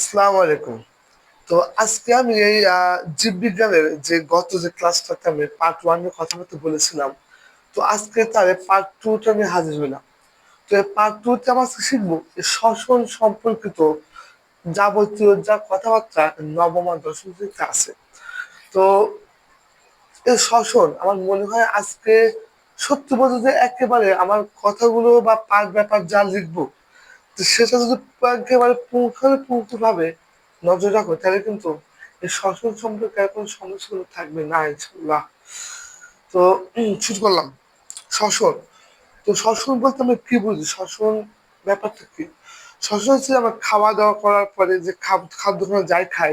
আসসালামু আলাইকুম। তো আজকে আমি এই জীববিজ্ঞানের যে গত যে ক্লাসটাতে আমি পার্ট ওয়ানের কথা বলতে বলেছিলাম, তো আজকে তার পার্ট টুতে আমি হাজির হইলাম। তো এই পার্ট টুতে আমরা শিখব শ্বসন সম্পর্কিত যাবতীয় যা কথাবার্তা নবম আর দশম শ্রেণীতে আছে। তো এই শ্বসন, আমার মনে হয় আজকে সত্যি বলতে যে একেবারে আমার কথাগুলো বা পার্ট ব্যাপার যা লিখব সেটা যদি একেবারে পুঙ্খানুপুঙ্খ ভাবে নজর রাখো, তাহলে কিন্তু এই শ্বসন সম্পর্কে আর কোনো সমস্যাগুলো থাকবে না ইনশাল্লাহ তো শুরু করলাম। শ্বসন তো শ্বসন বলতে আমরা কি বুঝি? শ্বসন ব্যাপারটা কি? শ্বসন হচ্ছে আমরা খাওয়া দাওয়া করার পরে যে খাদ্য খাওয়া যাই খাই,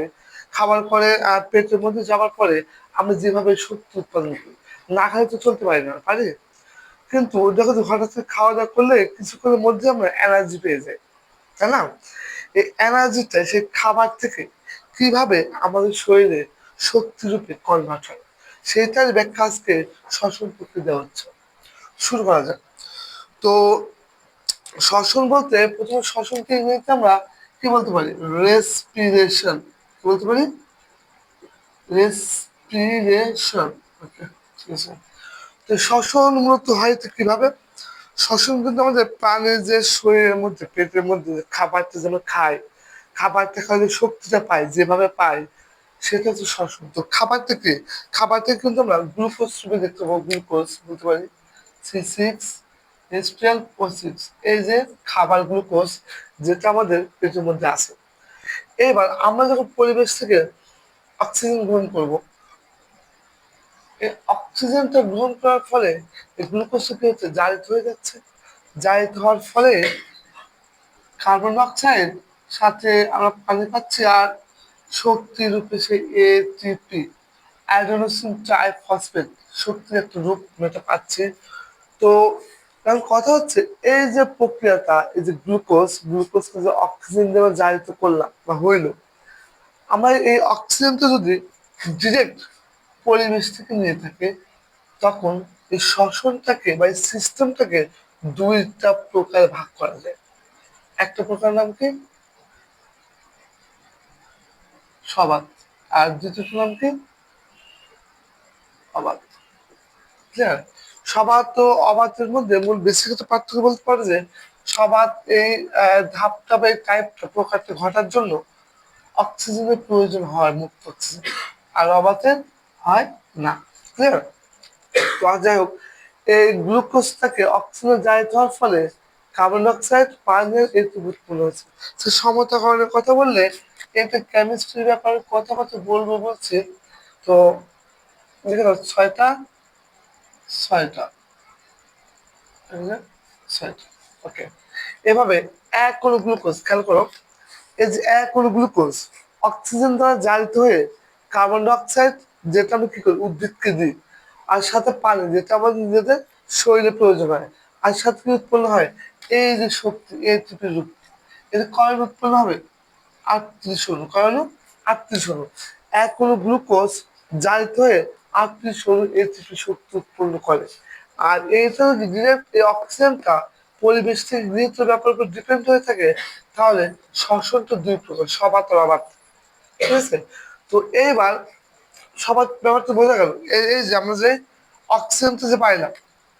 খাবার পরে পেটের মধ্যে যাওয়ার পরে আমরা যেভাবে শক্তি উৎপাদন করি, না খাই তো চলতে পারি না, পারি? কিন্তু তো হঠাৎ করে খাওয়া দাওয়া করলে কিছুক্ষণের মধ্যে আমরা এনার্জি পেয়ে যাই, তাই না? এই এনার্জিটা সেই খাবার থেকে কীভাবে আমাদের শরীরে শক্তিরূপে কনভার্ট হয়, সেইটার ব্যাখ্যা আজকে শ্বসন প্রক্রিয়া দেওয়া হচ্ছে। শুরু করা যাক। তো শ্বসন বলতে প্রথমে শ্বসনকে ইংরেজিতে আমরা কি বলতে পারি? রেসপিরেশন কি বলতে পারি? রেসপিরেশন ওকে ঠিক আছে। তো শ্বসন মূলত হয় তো কীভাবে? শ্বসন কিন্তু আমাদের প্রাণের যে শরীরের মধ্যে, পেটের মধ্যে খাবারটা যেন খায়, খাবারটা খাওয়া যে শক্তিটা পাই যেভাবে পাই সেটা হচ্ছে শ্বসন। তো খাবার থেকে খাবার থেকে কিন্তু আমরা গ্লুকোজ রূপে দেখতে পাবো, গ্লুকোজ বলতে পারি। সি সিক্স এসপিএল ও সিক্স, এই যে খাবার গ্লুকোজ যেটা আমাদের পেটের মধ্যে আছে। এবার আমরা যখন পরিবেশ থেকে অক্সিজেন গ্রহণ করব এই অক্সিজেনটা গ্রহণ করার ফলে গ্লুকোজটা কি হচ্ছে? জারিত হয়ে যাচ্ছে। জারিত হওয়ার ফলে কার্বন ডাইঅক্সাইড সাথে আমরা পানি পাচ্ছি আর শক্তি রূপে সেই এটিপি অ্যাডেনোসিন ট্রাইফসফেট শক্তির একটা রূপ মেটা পাচ্ছি। তো কারণ কথা হচ্ছে, এই যে প্রক্রিয়াটা, এই যে গ্লুকোজ গ্লুকোজকে যে অক্সিজেন দেওয়া জারিত করলাম বা হইল, আমরা এই অক্সিজেনটা যদি ডিরেক্ট পরিবেশ থেকে নিয়ে থাকে, তখন এই শ্বসনটাকে বা এই সিস্টেমটাকে দুইটা প্রকার ভাগ করা যায়। একটা প্রকার নাম কি? সবাত। আর দ্বিতীয়টার নাম কি? অবাত। ক্লিয়ার সবাত ও অবাতের মধ্যে মূল বেসিকত পার্থক্য বলতে পারে যে, সবাত এই ধাপটা বা এই টাইপটা প্রকারটা ঘটার জন্য অক্সিজেনের প্রয়োজন হয়, মুক্ত অক্সিজেন আর অবাতের হয় না। ক্লিয়ার তো যাই হোক, এই গ্লুকোজটাকে অক্সিজেন জারিত হওয়ার ফলে কার্বন ডাইঅক্সাইড পানির এটি উৎপন্ন হচ্ছে সে সমতাকরণের কথা বললে এটা কেমিস্ট্রির ব্যাপারে কথা কথা বলব বলছি। তো দেখে নাও, ছয়টা ছয়টা। ছয়টা। ওকে এভাবে এক কোনো গ্লুকোজ খেয়াল করো, এই যে এক কোনো গ্লুকোজ অক্সিজেন দ্বারা জারিত হয়ে কার্বন ডাইঅক্সাইড যেটা আমি কি করি? উদ্ভিদকে দিই। আর সাথে পানি, যেটা আমাদের নিজেদের শরীরে প্রয়োজন হয়। আর সাথে কি উৎপন্ন হয়? এই যে শক্তি এটিপি রূপ এটা কয় উৎপন্ন হবে? আটত্রিশ অণু। কয় অণু। আটত্রিশ গ্লুকোজ জারিত হয়ে আটত্রিশ অণু এটিপি শক্তি উৎপন্ন করে। আর এইটা যদি এই অক্সিজেনটা পরিবেশ থেকে গৃহীত ব্যাপার উপর ডিপেন্ড হয়ে থাকে, তাহলে শ্বসন তো দুই প্রকার সবাত ঠিক আছে? তো এইবার সবার ব্যাপারটা বোঝা গেল। এই যে আমরা যে অক্সিজেনটা যে পাইলাম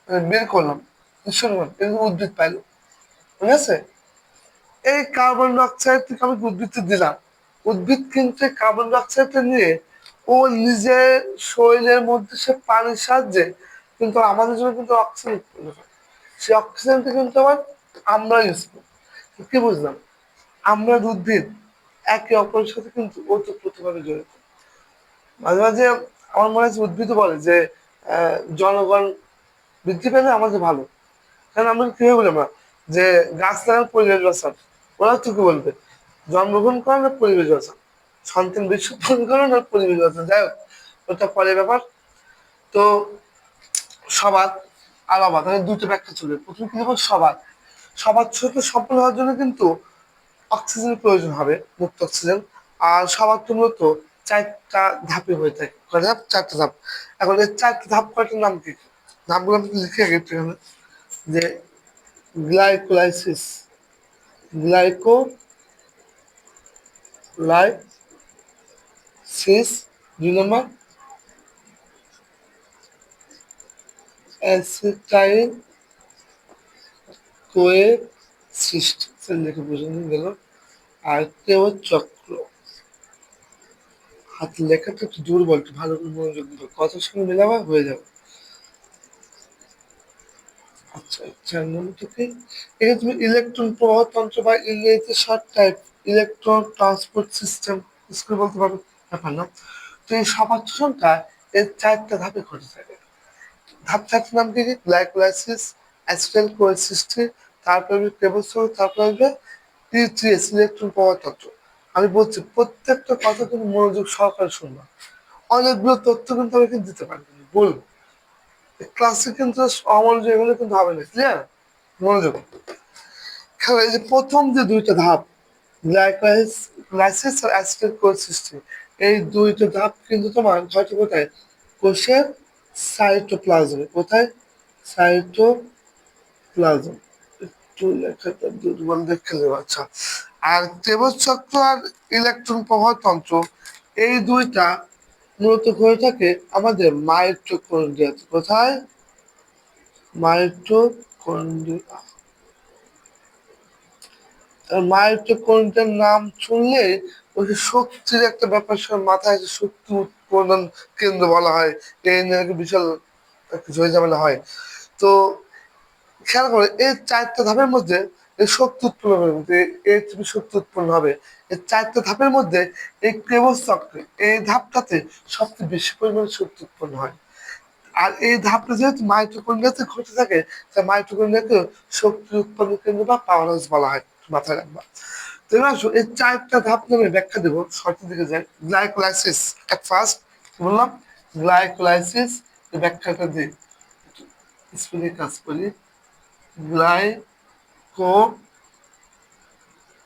মানে বের করলাম শুনুন, এরকম উদ্ভিদ পাইলো। ঠিক আছে? এই কার্বন ডাইঅক্সাইড থেকে আমি উদ্ভিদকে দিলাম। উদ্ভিদ কিন্তু কার্বন ডাইঅক্সাইডটা নিয়ে ও নিজের শরীরের মধ্যে সে পানির সাহায্যে কিন্তু আমাদের জন্য কিন্তু অক্সিজেন উৎপন্ন করে। সেই অক্সিজেনটা কিন্তু আবার আমরা ইউজ করি। কি বুঝলাম? আমরা উদ্ভিদ একে অপরের সাথে কিন্তু ওতপ্রোতভাবে জড়িত। মাঝে মাঝে আমার মনে হচ্ছে উদ্ভিদ বলে যে জনগণ বৃদ্ধি পেলে আমাদের ভালো। কারণ আমরা কীভাবে বলি আমরা যে গাছ লাগান পরিবেশ বাঁচান ওরা তো কি বলবে? জন্মগ্রহণ করেন আর পরিবেশ বাঁচান সন্তান বিশ্বগ্রহণ করেন আর পরিবেশ বাঁচান যাই হোক, ওটা পরে ব্যাপার। তো সবার আর অবাধ মানে দুটো ব্যাখ্যা চলবে প্রথমে কি দেবো? সবাদ সবার সাথে সফল হওয়ার জন্য কিন্তু অক্সিজেনের প্রয়োজন হবে, মুক্ত অক্সিজেন। আর সবার তো মূলত চারটা ধাপে হয়ে থাকে। কয় ধাপ? চারটা ধাপ। এখন এই চারটা ধাপ কয়টার নাম কি? নামগুলো আমি লিখে একটু এখানে যে গ্লাইকোলাইসিস। গ্লাইকো লাইক সিস দুই নম্বর। অ্যাসিটাইল কোয়ে সৃষ্টি। লিখে বোঝানো গেল। আর কেউ চক্র। হাত লেখাটা একটু দুর্বল, একটু ভালো করে মনোযোগ দিল কথার সঙ্গে মেলাবা হয়ে যাবে। আচ্ছা চার নম্বরটা কি? এখানে তুমি ইলেকট্রন প্রবাহতন্ত্র বা ইংরেজিতে short type electron transport system school বলতে পারো। ব্যাপার না। তো এই সমাচ্ছনটা এর চারটা ধাপে ঘটে থাকে। ধাপ চারটার নাম কি গ্লাইকোলাইসিস অ্যাসিটাইল কোয়েসিস্টি তারপরে কেবল তারপরে ইলেকট্রন প্রবাহতন্ত্র আমি বলছি, প্রত্যেকটা কথা তুমি মনোযোগ সহকারে শুনবা। অনেকগুলো তথ্য কিন্তু আমি কিন্তু দিতে পারব বলব ক্লাসে কিন্তু অমনোযোগ এগুলো কিন্তু হবে না ক্লিয়ার মনোযোগ। খেলা, এই যে প্রথম যে দুইটা ধাপ গ্লাইকোলাইস গ্লাইসিস আর অ্যাসিড কোসিস্টেম এই দুইটা ধাপ কিন্তু তোমার হয়তো কোথায়? কোষের সাইটোপ্লাজমে কোথায়? সাইটোপ্লাজম একটু লেখাটা দুর্বল দেখে নেব আচ্ছা। আর চক্র আর ইলেকট্রন প্রবাহ তন্ত্র, এই দুইটা মূলত হয়ে থাকে আমাদের মাইটোকন্ড্রিয়াতে কোথায়? মাইটোকন্ড্রিয়া মাইটোকন্ড্রিয়ার নাম শুনলে ওই শক্তির একটা ব্যাপার সব মাথায় শক্তি উৎপাদন কেন্দ্র বলা হয়, এই নিয়ে বিশাল ঝয় ঝামেলা হয়। তো খেয়াল করে, এই চারটা ধাপের মধ্যে এই শক্তি উৎপন্ন হবে এই শক্তি উৎপন্ন হবে। এই চারটা ধাপের মধ্যে এই ক্রেবস চক্রে এই ধাপটাতে সবচেয়ে বেশি পরিমাণে শক্তি উৎপন্ন হয়। আর এই ধাপটা যেহেতু মাইটোকন্ড্রিয়াতে ঘটে থাকে তা মাইটোকন্ড্রিয়াকে শক্তি উৎপন্ন কেন্দ্র বা পাওয়ার হাউস বলা হয়, মাথায় রাখবা। তো এবার আসো, এই চারটা ধাপ নামে ব্যাখ্যা দেবো শর্টের দিকে যাই। গ্লাইকোলাইসিস এক ফার্স্ট বললাম? গ্লাইকোলাইসিস ব্যাখ্যাটা দিই স্পেলিং কাজ করি। গ্লাইকো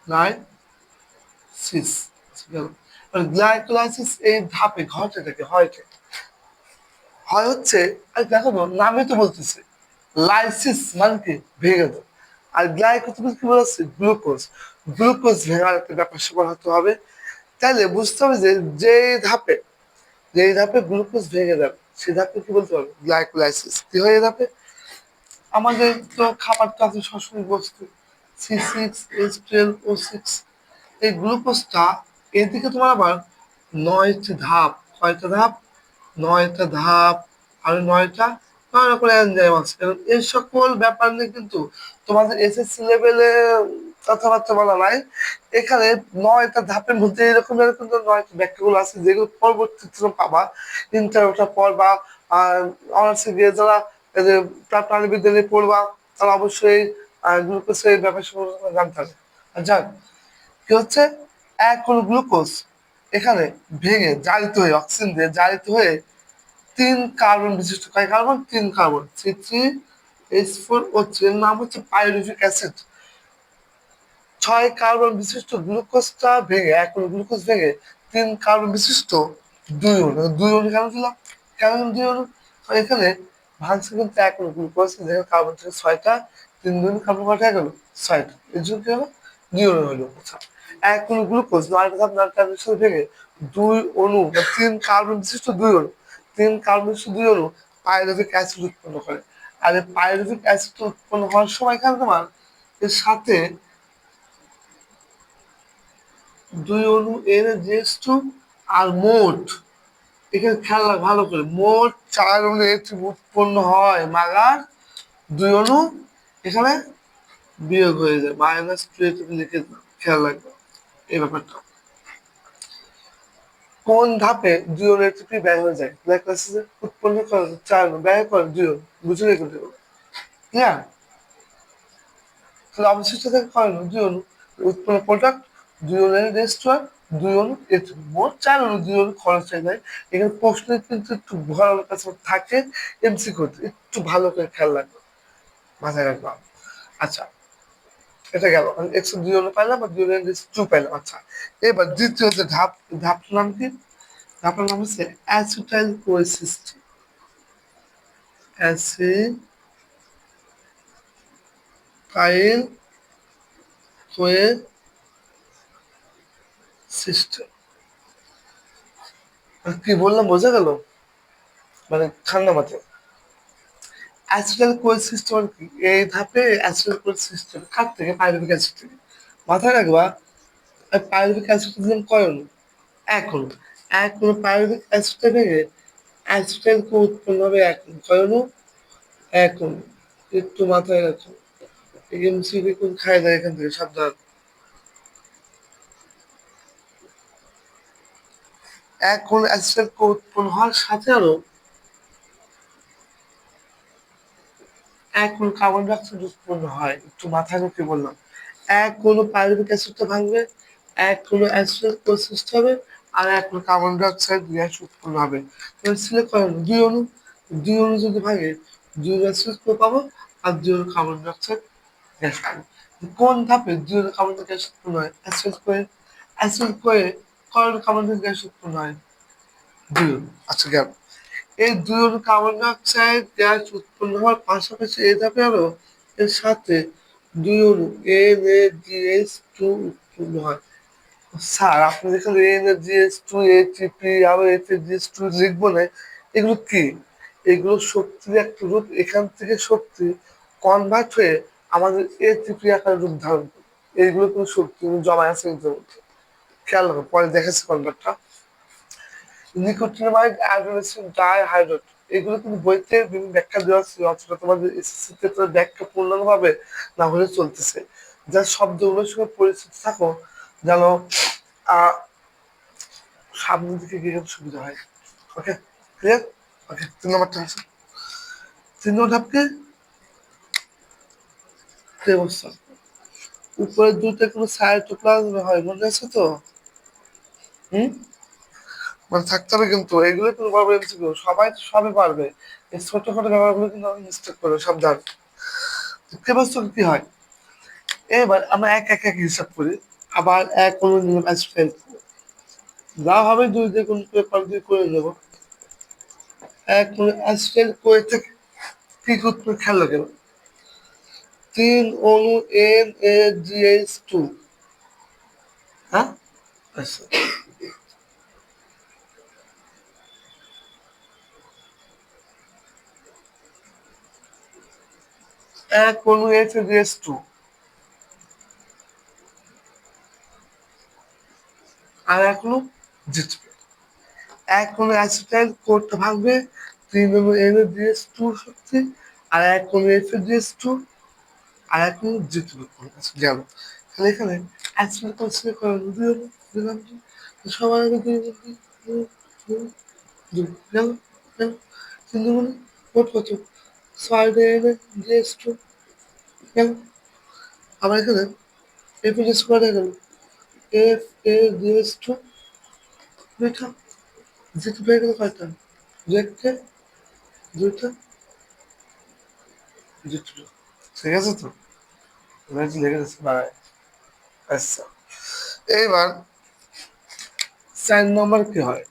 লাইসিস গ্লাইকোলাইসিস এই ধাপে ঘটে থাকে হয় হয় হচ্ছে, আর দেখো নামে তো বলতেছে লাইসিস মানে কি? ভেঙে দাও আর গ্লাইকোজ কি বলেছে? গ্লুকোজ গ্লুকোজ ভেঙার একটা ব্যাপার স্যাপার হতে হবে। তাহলে বুঝতে হবে যে যে ধাপে যে ধাপে গ্লুকোজ ভেঙে যাবে সে ধাপে কি বলতে পারবে? গ্লাইকোলাইসিস কি হয় এ ধাপে? আমাদের তো খাবার তো আছে শ্বসন বস্তু C six H twelve O six এই গ্লুকোজটা এদিকে তোমার আবার নয়টি ধাপ, কয়টা ধাপ? নয়টা ধাপ, আর নয়টা নয় রকম এনজাইম আছে। এই সকল ব্যাপার নিয়ে কিন্তু তোমাদের এসএসসি লেভেলে কথাবার্তা বলা নাই। এখানে নয়টা ধাপের মধ্যে এরকম এরকম নয়টা ব্যাখ্যাগুলো আছে, যেগুলো পরবর্তীতে পাবা। ইন্টার ওঠার পর বা অনার্সে গিয়ে যারা প্রাণী বিদ্যালয়ে পড়বা তারা অবশ্যই গ্লুকোজের ব্যাপার সম্পর্কে জানতে হবে। যাক, কি হচ্ছে? এক হলো গ্লুকোজ এখানে ভেঙে জারিত হয়ে অক্সিজেন দিয়ে জারিত হয়ে তিন কার্বন বিশিষ্ট কয় কার্বন তিন carbon C three H four O এর নাম হচ্ছে পাইরুভিক অ্যাসিড ছয় কার্বন বিশিষ্ট গ্লুকোজটা ভেঙে, এক গ্লুকোজ ভেঙে তিন কার্বন বিশিষ্ট দুই অণু। দুই অণু কেন দিলাম? কেন দুই অণু? এখানে ভাঙছে কিন্তু এক গ্লুকোজ যেখানে কার্বন থেকে ছয়টা, তিন দুই কার্বন কটা গেল, ছয়টা। এর জন্য কি হলো? দুই হলো। আচ্ছা এক অণু গ্লুকোজ নয় ধাপ নয় কার্বন সাথে ভেঙে দুই অণু বা তিন কার্বন বিশিষ্ট দুই অণু, তিন কার্বন বিশিষ্ট দুই অণু পাইরুভিক অ্যাসিড উৎপন্ন করে। আর এই পাইরুভিক অ্যাসিড উৎপন্ন হওয়ার সময় এখানে তোমার? এর সাথে দুই অণু এর জিএস আর মোট এখানে খেয়াল ভালো করে। মোট চার অণু এর উৎপন্ন হয় মাগার, দুই অণু এখানে বিয়োগ হয়ে যায় মাইনাস টু লিখে খেয়াল রাখবে এই ব্যাপারটা। কোন ধাপে দুই অণু এটিপি ব্যয় হয়ে যায়? ব্ল্যাক উৎপন্ন করে চার অণু ব্যয় করে দুই অণু বুঝে রেখে দেবো। ক্লিয়ার তাহলে অবশিষ্ট থেকে কয় অণু দুই অণু উৎপন্ন প্রোডাক্ট দুই অণুর রেজিস্টার অণু এটিপি মোট চার অণু খরচ হয়ে যায়। এখানে প্রশ্ন কিন্তু একটু ভালো কাছে থাকে এমসি করতে একটু ভালো করে খেয়াল রাখব মাথায় রাখব আচ্ছা এটা গেল। একশো দুই অণু পাইলাম দুই অণু টু পাইলাম। আচ্ছা এবার দ্বিতীয় যে ধাপ, ধাপটার নাম কি? ধাপটার নাম হচ্ছে অ্যাসিটাইল কোয়েসিস্টি অ্যাসিটাইল কোয়ে সিস্টেম কি বললাম, বোঝা গেল? মানে ঠান্ডা মাথায়। অ্যাসিডাল কোয়েল সিস্টেম আর কি, এই ধাপে অ্যাসিডাল কোয়েল সিস্টেম কার থেকে? পাইরুভিক অ্যাসিড থেকে। মাথায় রাখবা পাইরুভিক অ্যাসিড দিলাম কয় অণু এক অণু এক অণু পাইরুভিক অ্যাসিডটা ভেঙে অ্যাসিডাল কো উৎপন্ন হবে এক অণু কয় অণু এক অণু একটু মাথায় রাখো। এমসিবি কোন খাই দেয় এখান থেকে, সাবধান। এক কোন অ্যাসিডাল কো উৎপন্ন হওয়ার সাথে আরও এক কার্বন ডাইঅক্সাইড উৎপন্ন হয়, একটু মাথায় রেখে বললাম। এক কোন পাইরুভিক অ্যাসিডটা ভাঙবে, এক কোন অ্যাসিড প্রসেসড হবে, আর এক কোন কার্বন ডাইঅক্সাইড গ্যাস উৎপন্ন হবে। সিলেক্ট করেন দুই অণু। দুই অণু যদি ভাঙে, দুই অ্যাসিড পাবো? আর দুই অণু কার্বন ডাইঅক্সাইড গ্যাস পাবো কোন ধাপে দুই অণু কার্বন ডাইঅক্সাইড উৎপন্ন হয় অ্যাসিড করে অ্যাসিড করে কয় কার্বন গ্যাস উৎপন্ন হয় অণু আচ্ছা গেল। এই অণু কার্বন ডাইঅক্সাইড গ্যাস উৎপন্ন হওয়ার পাশাপাশি এই ধাপে আরও এর সাথে অণু N A G S two উৎপন্ন হয়। স্যার আপনি যেখানে N A G S two ATP আরও F A G S two লিখব না এগুলো কি? এগুলো শক্তির একটা রূপ এখান থেকে শক্তি কনভার্ট হয়ে আমাদের এ এটিপি আকার রূপ ধারণ করে। এইগুলো কোনো শক্তি জমা আছে এগুলোর মধ্যে। খেয়াল রাখো, পরে দেখেছি কনভার্টটা নিকোটিনামাইড অ্যাডোলেসিন এগুলো কিন্তু বইতে ব্যাখ্যা দেওয়া অথবা তোমাদের ব্যাখ্যা পূর্ণাঙ্গভাবে না হলে চলতেছে। যা শব্দগুলোর সঙ্গে পরিচিত থাকো, যেন সামনের দিকে গিয়ে সুবিধা হয়। ওকে ক্লিয়ার ওকে তিন নম্বরটা আছে। তিন নম্বর ধাপকে উপরের দুটো কোনো সাইটোপ্লাজম হয়, মনে আছে তো? হুম? মানে থাকতে হবে কিন্তু, এগুলো কিন্তু পারবে এমসিকিউ সবাই তো সবই পারবে। এই ছোটখাটো ব্যাপারগুলো কিন্তু আমি মিস্টেক করব সাবধান কেবল কি হয়? এবার আমরা এক এক এক হিসাব করি। আবার এক কোনো নিলাম অ্যাসফেল যা হবে দুই দিয়ে কোন পেপার দিয়ে করে নেব। এক কোনো অ্যাসফেল করে থেকে কি করতে খেয়াল রাখে তিন অনু N A G S two. হ্যাঁ? আচ্ছা। এফ জি এস টু আর এখনও জিতবে এক কোনো অ্যাসিটাইল কোডটা ভাঙবে, তিন নম্বর এন ডিএস টু শক্তি আর এক কোনো এফ ডিএস টু আর এক কোনো জিতবে গেল। তাহলে এখানে অ্যাসিটাইল কোড সিলেক্ট করা দুই দিলাম সবার আগে দুই গেল তিন নম্বর কোড কত? ডিএস টু গেল আবার এখানে এফ ডিএস করা গেল এফ এ ডিএস টু দুইটা যেতে পেয়ে গেল কয়টা দেখতে দুইটা দুটো ঠিক আছে তো লেগে যাচ্ছে বাড়ায় আচ্ছা এইবার চার নম্বর কি হয়?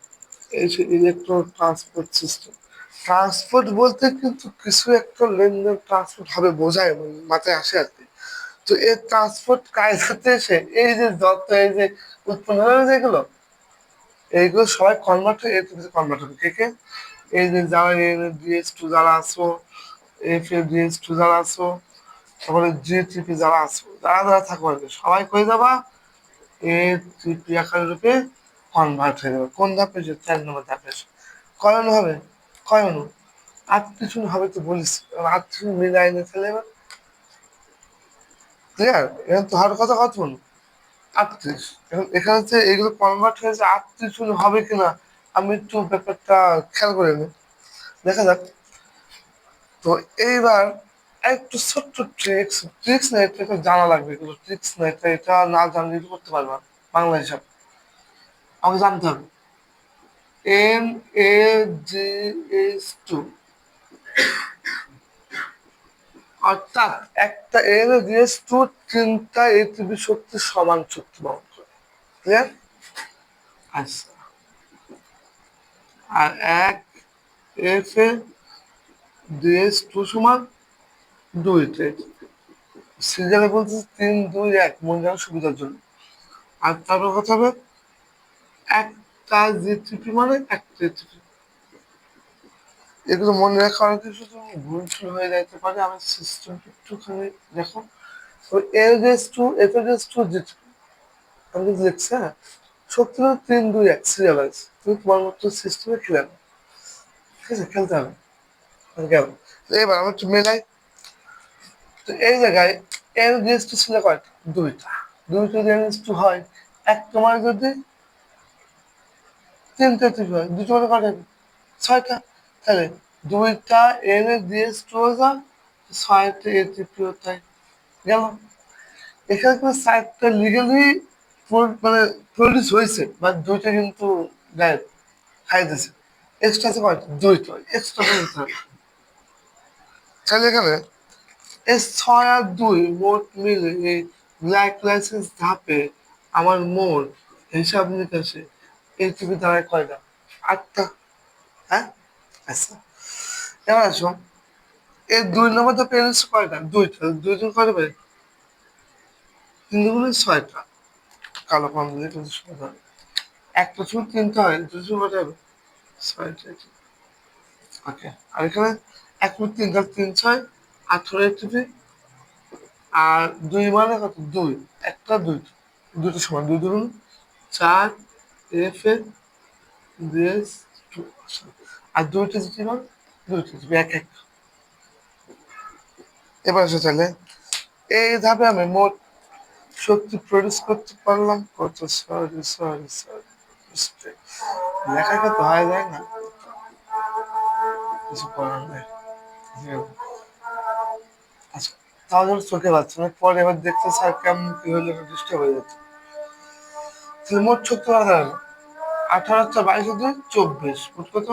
এই যে ইলেকট্রো ট্রান্সপোর্ট সিস্টেম ট্রান্সপোর্ট বলতে কিন্তু কিছু একটা লেনদেন ট্রান্সপোর্ট হবে বোঝায় মাথায় আসে আর কি। তো এই ট্রান্সপোর্ট কায়দাতে এসে, এই যে যত এই যে উৎপন্ন হয়ে যেগুলো, এইগুলো সবাই কনভার্ট হয়ে এটিপিতে কনভার্ট হবে। কে কে? এই যে যারা ডিএস টু যারা আসো এফ এ ডিএস টু যারা আসো, তারপরে জিটিপি যারা আসো, যারা যারা থাকব আর সবাই কই যাবা? এ টিপি আকার রূপে কনভার্ট হয়ে যাবে। কোন ধাপে? চার নম্বর ধাপে কয় হবে? কয় অনু আটত্রিশ অনু হবে তো বলিস। আটত্রিশ মিলাই নিয়ে ফেলে এবার ক্লিয়ার এখানে তো হার কথা কত অনু আটত্রিশ। এখন এখানে যে এগুলো কনভার্ট হয়েছে, আটত্রিশ হবে কিনা, আমি একটু ব্যাপারটা খেয়াল করে নিই দেখা যাক। তো এইবার একটু ছোট্ট ট্রিক্স ট্রিক্স না, এটা একটু জানা লাগবে এগুলো। ট্রিক্স না, এটা এটা না জানলে করতে পারবা বাংলা হিসাব। আমাকে জানতে হবে। N A G S two অর্থাৎ একটা N A G S two তিনটা এটিভি শক্তি সমান শক্তি বহন করে। ক্লিয়ার আচ্ছা। আর এক এফ এ ডিএস টু সমান দুইটা সিরিয়ালে বলতেছে তিন, দুই, এক। মনে যাওয়ার সুবিধার জন্য। আর তারপর কথা হবে একটা জিটিপি মানে একটা জিটিপি এগুলো মনে রাখা অনেক কিছু ভুল টুল হয়ে যাইতে পারে। আমার সিস্টেম একটুখানি দেখো এল ডেস টু এফ ডেস টু জিটিপি আমি কিন্তু লিখছি হ্যাঁ? হলো তিন দুই এক সিরিয়ালাইজ তুমি তোমার মতো সিস্টেমে খেলে না ঠিক আছে? খেলতে হবে। গেল তো এবার আমরা একটু মেলাই। তো এই জায়গায় এল ডেস টু ছিল কয়টা? দুইটা। দুইটা এল ডেস টু হয়। এক তোমার যদি তিনটে ত্রিপি হয়। দুটো কয়টা হবে? ছয়টা। তাহলে দুইটা এল ডিএস টু হাজার ছয়টা এ তাই গেল। এখানে কিন্তু সাইটটা লিগালি মানে প্রডিউস হয়েছে বাট দুইটা কিন্তু গায়েব খাই দিয়েছে এক্সট্রা আছে কয়টা? দুইটা। এক্সট্রা তাহলে এখানে এই ছয় আর দুই মোট মিলে এই ব্ল্যাক লাইসেন্স ধাপে আমার মোট হিসাব নিকাশে এটিপি দাঁড়ায় কয়টা আটটা হ্যাঁ? আচ্ছা। এবার আসো। এই দুই নম্বর ধাপে এনেছে কয়টা? দুইটা দুইজন কয়টা পারে তিন দুগুলো ছয়টা। কালো কম দিলে কিন্তু ছয়টা হবে। একটা চুল তিনটা হয়, দুটো চুল কয়টা হবে? ছয়টা। ওকে, আর এখানে এক মিনিট তিন তাহলে তিন ছয়, আঠারো এটিপি আর দুই মানে কত? দুই। একটা, দুই। দুটো সমান, দুই ধরুন, চার এফ এ টু আর দুইটা মান দুইটা এক এক। এবার আসো তাহলে এই ধাপে আমি মোট শক্তি প্রডিউস করতে পারলাম। কত? সরি সরি সরি লেখাটা তো হয় যায় না। কিছু করার নেই। আচ্ছা যখন চোখে পাচ্ছে না। পরে এবার দেখতে স্যার কেমন কি হলে ডিস্টার্ব হয়ে যাচ্ছে। তাহলে মোট বাইশ দুই চব্বিশ কত?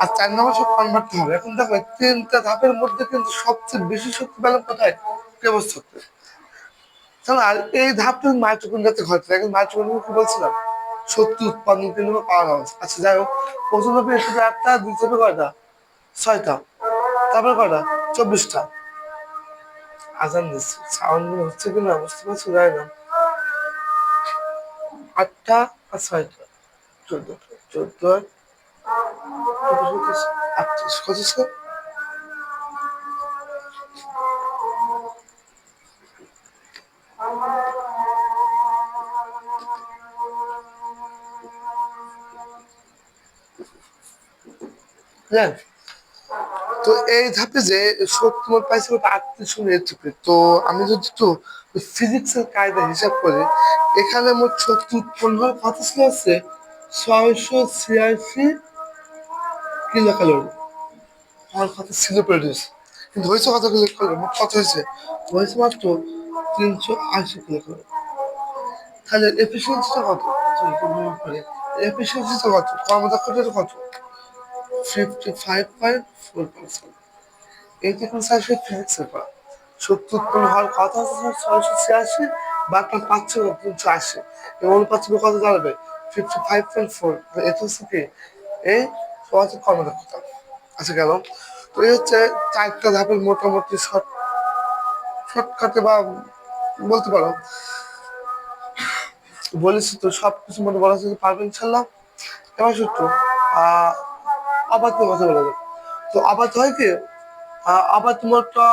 আর চার নম্বর সব কনভার্ট হবে এখন দেখো তিনটা ধাপের মধ্যে কিন্তু সবচেয়ে বেশি শক্তি কোথায় কেবল শক্তি আর এই ঘটে এখন কি বলছিলাম, শক্তি উৎপাদন কিন্তু হাউস আচ্ছা যাই হোক, প্রথম ধাপে এসে আটটা দ্বিতীয় ধাপে কয়টা? ছয়টা। তারপরে কয়টা? চব্বিশটা। আজান সাউন্ড হচ্ছে কিনা বুঝতে পারছি না। আটটা আর ছয়টা। চোদ্দটা চোদ্দ আটত্রিশ ছিল বুঝলেন তো এই ধাপে যে মোট পাইছে ওটা আটত্রিশ এটিপি তো আমি যদি একটু ফিজিক্সের কায়দা হিসাব করি, এখানে মোট শক্তি উৎপন্ন হওয়ার কথা ছিল আছে, ছয়শো ছিয়াশি কিলো ক্যালোরি আমার কথা ছিল প্রডিউস কিন্তু হয়েছে কত কিলো ক্যালোরি মোট কত হয়েছে? হয়েছে মাত্র তিনশো আশি কিলো ক্যালোরি তাহলে এফিসিয়েন্সিটা কত? এফিসিয়েন্সিটা কত? কর্মদক্ষতাটা কত? ফাইভ পয়েন্ট ফোর পার্সেন্ট এই দেখুন স্যার সে ফিজিক্সের পড়া সত্য উৎপন্ন হওয়ার কথা স্যার, ছয়শো ছিয়াশি, বাকি এবং কত ফিফটি ফাইভ পয়েন্ট ফোর হচ্ছে কর্মদক্ষতা। আচ্ছা তো এই হচ্ছে চারটা ধাপের মোটামুটি শর্ট, শর্টকাটে বা বলতে পারো। বলেছি তো সব কিছু মনে বলা যেতে পারবে ইনশাল্লাহ। এবার আহ আবার তো কথা বলা যাবে তো আবার হয় কি আবার তোমারটা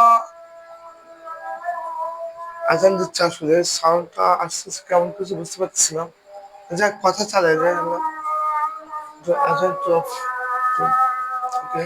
আজান দিচ্ছে আসলে সাউন্ডটা আস্তে আস্তে কেমন কিছু বুঝতে পারছি না। যাক, কথা চালাই যায় আমরা আজান তো ওকে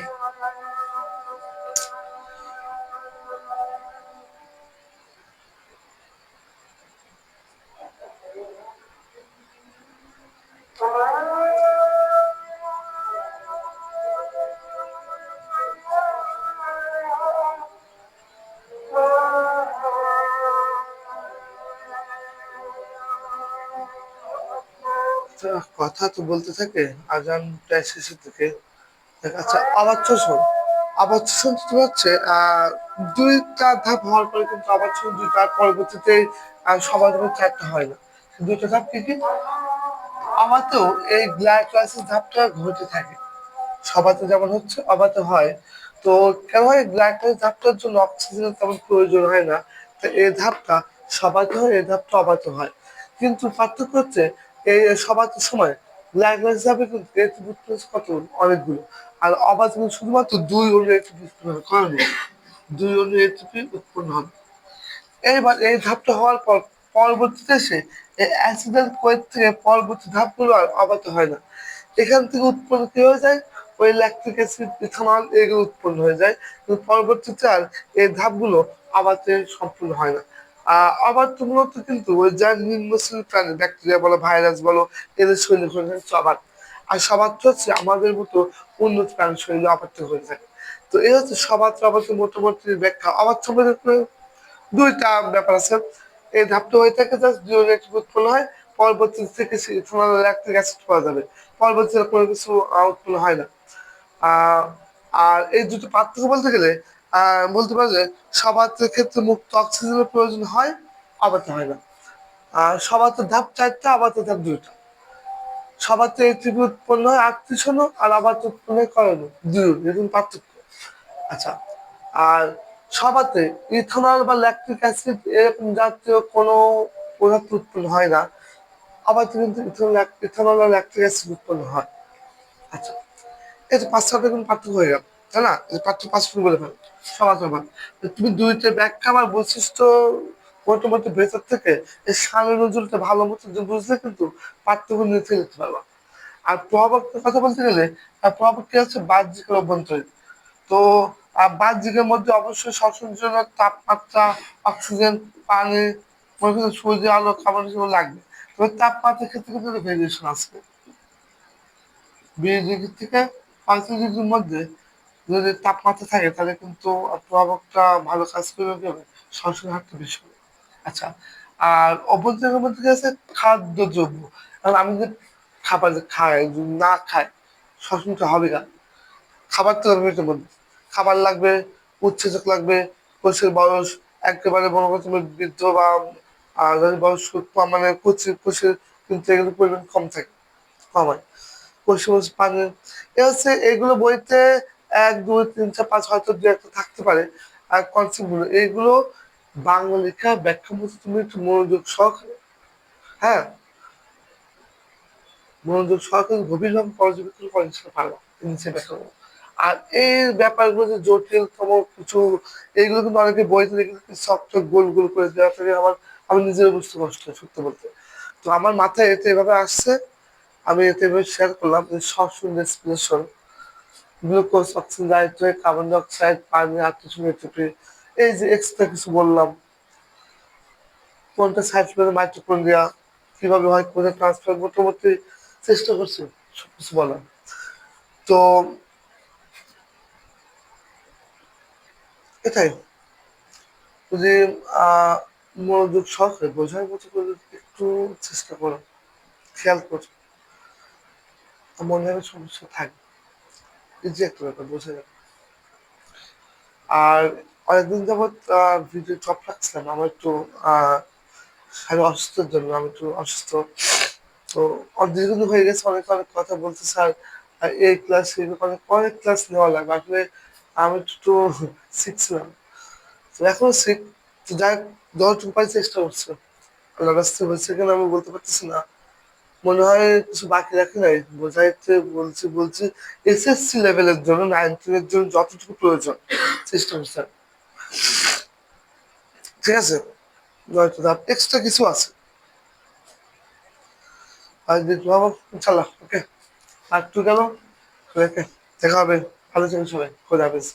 কথা তো বলতে থাকে আজানটা শেষের দিকে। আচ্ছা হচ্ছে, আহ, দুইটা ধাপ হওয়ার পরে কিন্তু শোন, দুইটা পরবর্তীতে সবার জন্য চারটা হয় না। ধাপ কি কি? আমাতেও এই গ্লাইকোলাইসিস ধাপটা ঘটে থাকে। সবাতে যেমন হচ্ছে অবাতে হয়। তো কেন হয় গ্লাইকোলাইসিস ধাপটার জন্য অক্সিজেনের তেমন প্রয়োজন হয় না? তো এই ধাপটা সবাতে হয় এই ধাপটা অবাতে হয়। কিন্তু পার্থক্য হচ্ছে এই সবার সময় ল্যাঙ্গুয়েজ হিসাবে কিন্তু এটিভ কত অনেকগুলো। আর অবাধ শুধুমাত্র দুই অনু এটিভ উৎপন্ন দুই অনু এটিপি উৎপন্ন হবে। এইবার এই ধাপটা হওয়ার পর পরবর্তীতে এসে এই অ্যাসিডাল কোয়েট থেকে পরবর্তী ধাপগুলো আর অবাধ হয় না। এখান থেকে উৎপন্ন কি হয়ে যায়? ওই ল্যাকটিক অ্যাসিড ইথানল এগুলো উৎপন্ন হয়ে যায়। কিন্তু পরবর্তীতে আর এই ধাপগুলো আবাতে সম্পূর্ণ হয় না। আবার তো মূলত কিন্তু যা নিম্ন শ্রেণির প্রাণী ব্যাকটেরিয়া বলো ভাইরাস বলো, এদের শরীরে হয়ে যায় সবার। আর সবার তো হচ্ছে আমাদের মতো উন্নত প্রাণী শরীরে অপাত্য হয়ে থাকে তো এই হচ্ছে সবার অবাত্য মোটামুটি ব্যাখ্যা। আবার সম্পর্কে দুইটা ব্যাপার আছে। এই ধাপটা হয়ে থাকে জাস্ট উৎপন্ন হয়, পরবর্তী থেকে ইথানল ল্যাকটিক অ্যাসিড পাওয়া যাবে। পরবর্তীতে কোনো কিছু উৎপন্ন হয় না। আর এই দুটো পার্থক্য বলতে গেলে বলতে পারে সবার ক্ষেত্রে মুক্ত অক্সিজেনের প্রয়োজন হয়, আবার তো হয় না। আর সবার তো ধাপ চারটা, আবার তো ধাপ দুইটা। সবার তো এটিপি উৎপন্ন হয় হলো, আর আবার তো উৎপন্ন করানো দুই এরকম পার্থক্য। আচ্ছা আর সবাতে ইথানল বা ল্যাকটিক অ্যাসিড এরকম জাতীয় কোনো পদার্থ উৎপন্ন হয় না। আবার কিন্তু ইথানল আর ল্যাকটিক অ্যাসিড উৎপন্ন হয়। আচ্ছা এই যে পাঁচটা পার্থক্য হয়ে গেল। তাই না পাঁচ ফুল বলে সবার সবার তুমি দুইটা ব্যাখ্যা আমার বৈশিষ্ট্য মোটামুটি ভেতর থেকে? এই সামনে নজরুলটা ভালো মতো বুঝলে কিন্তু পার্থক্য নিয়ে ফেলে পারবা। আর প্রভাবকের কথা বলতে গেলে আর প্রভাবক কি হচ্ছে বাহ্যিক অভ্যন্তরীণ। তো বাহ্যিকের মধ্যে অবশ্যই শ্বসনের জন্য তাপমাত্রা, অক্সিজেন, পানি, মনে করেন সূর্য, আলো, খাবার হিসেবে লাগবে। তবে তাপমাত্রার ক্ষেত্রে কিন্তু ভেরিয়েশন আছে। বিশ ডিগ্রি থেকে পঁয়ত্রিশ ডিগ্রির মধ্যে যদি তাপমাত্রা থাকে, তাহলে কিন্তু প্রভাবকটা ভালো কাজ করবে কি হবে শ্বসন হারটা বেশি হবে। আচ্ছা আর অভ্যন্তরের মধ্যে কি আছে? খাদ্য দ্রব্য কারণ আমি যদি খাবার খাই যদি না খাই শ্বসনটা হবে না। খাবার তো এটার মধ্যে খাবার লাগবে উচ্ছেচক লাগবে কোষের বয়স, একেবারে মনে করো তুমি বৃদ্ধ বা যাদের বয়স মানে কোষের কোষের কিন্তু এগুলো পরিমাণ কম থাকে, কম হয়। কোষ পানি। এ হচ্ছে এগুলো বইতে এক, দুই, তিন, চার, পাঁচ, হয়তো দু একটা থাকতে পারে। আর কনসেপ্টগুলো এইগুলো বাংলা লেখা ব্যাখ্যা মতো তুমি একটু মনোযোগ সহকারে হ্যাঁ? মনোযোগ সহকারে গভীরভাবে পর্যবেক্ষণ করে নিতে পারব নিচে ব্যাখ্যাগুলো আর এই ব্যাপারগুলো যে জটিলতম কিছু এইগুলো কিন্তু অনেকে বইতে দেখে সফট গোল গোল করে দেওয়া থেকে, আমার, আমি নিজের বুঝতে কষ্ট সত্যি বলতে। তো আমার মাথায় এতে এভাবে আসছে, আমি এতে এভাবে শেয়ার করলাম সব সুন্দর respiration glucose oxygen nitrate carbon dioxide পানি এটিপি এই যে এক্সট্রা কিছু বললাম। কোনটা সাইটোপ্লাজম মাইটোকন্ড্রিয়া কীভাবে হয়? কোনটা ট্রান্সফার মোটামুটি চেষ্টা করছি সবকিছু বলার। তো এটাই। যদি মনোযোগ সহকারে বোঝার মতো করে একটু চেষ্টা করো, খেয়াল করো। মনে হয় সমস্যা থাকবে। যে একটা ব্যাপার আর অনেকদিন যাবৎ ভিডিও টপ রাখছিলাম আমার একটু শরীর অসুস্থের জন্য, আমি একটু অসুস্থ। তো দীর্ঘদিন হয়ে গেছে, অনেক অনেক কথা বলতে স্যার এই ক্লাস অনেক অনেক ক্লাস নেওয়া লাগবে। আসলে আমি একটু শিখছিলাম তো এখন শিখ তো যাই যতটুকু পাই চেষ্টা করছি। আল্লাহ রাস্তে হয়েছে কিনা, আমি বলতে পারতেছি না। মনে হয় কিছু বাকি রাখি নাই। বোঝাইতে বলছি বলছি এসএসসি লেভেলের জন্য নাইনটিনের জন্য যতটুকু প্রয়োজন। সিস্টেম আর। ঠিক আছে? নয়তো ধাপ এক্সট্রা কিছু আছে। আর দেখতে পাবো ইনশাল্লাহ ওকে আর তুই ওকে, দেখা হবে। ভালো থাকবেন সবাই। খোদা হাফেজ।